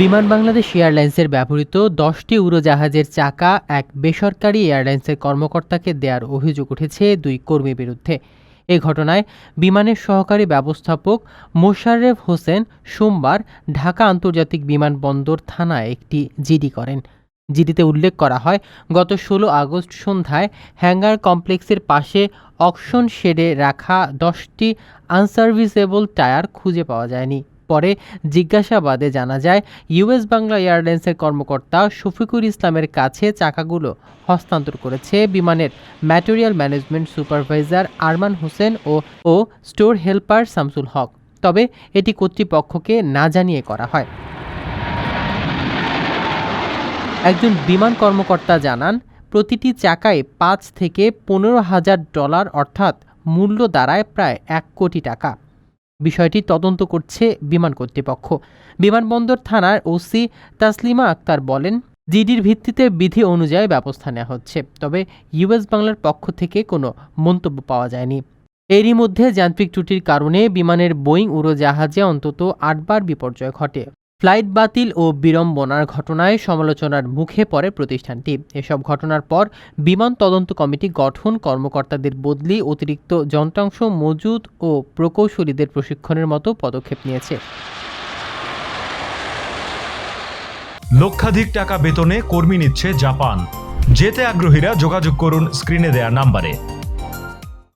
বিমান বাংলাদেশ এয়ারলাইন্সের ব্যবহৃত দশটি উড়োজাহাজের চাকা এক বেসরকারি এয়ারলাইন্সের কর্মকর্তাকে দেওয়ার অভিযোগ উঠেছে দুই কর্মীর বিরুদ্ধে। এ ঘটনায় বিমানের সহকারী ব্যবস্থাপক মোশারেফ হোসেন সোমবার ঢাকা আন্তর্জাতিক বিমানবন্দর থানায় একটি জিডি করেন। জিডিতে উল্লেখ করা হয়, গত ষোলো আগস্ট সন্ধ্যায় হ্যাঙ্গার কমপ্লেক্সের পাশে অকশন শেডে রাখা দশটি আনসার্ভিসেবল টায়ার খুঁজে পাওয়া যায়নি। পরে জিজ্ঞাসাবাদে জানা যায়, ইউএস বাংলা এয়ারলাইন্সের কর্মকর্তা শফিকুর ইসলামের কাছে চাকাগুলো হস্তান্তর করেছে বিমানের material management supervisor Arman Hossain ও ও স্টোর হেল্পার শামসুল হক। তবে এটি কর্তৃপক্ষকে না জানিয়ে করা হয়। একজন বিমান কর্মকর্তা জানান, প্রতিটি চাকায় পাঁচ থেকে পনেরো হাজার ডলার অর্থাৎ মূল্য দাঁড়ায় প্রায় এক কোটি টাকা। বিষয়টি তদন্ত করছে বিমান কর্তৃপক্ষ। বিমানবন্দর থানার ওসি তাসলিমা আক্তার বলেন, জিডির ভিত্তিতে বিধি অনুযায়ী ব্যবস্থা নেওয়া হচ্ছে, তবে ইউএস বাংলার পক্ষ থেকে কোনো মন্তব্য পাওয়া যায়নি। এরই মধ্যে যান্ত্রিক ত্রুটির কারণে বিমানের বোয়িং উড়োজাহাজে অন্তত আটবার বিপর্যয় ঘটে। ফ্লাইট বাতিল ও বিড়ম্বনার ঘটনায় সমালোচনার মুখে পড়ে প্রতিষ্ঠানটি। এসব ঘটনার পর বিমান তদন্ত কমিটি গঠন, কর্মকর্তাদের বদলি, অতিরিক্ত যন্ত্রাংশ মজুদ ও প্রকৌশলীদের প্রশিক্ষণের মতো পদক্ষেপ নিয়েছে। লক্ষাধিক টাকা বেতনে কর্মী নিচ্ছে জাপান। যেতে আগ্রহীরা যোগাযোগ করুন স্ক্রিনে দেয়া নাম্বারে।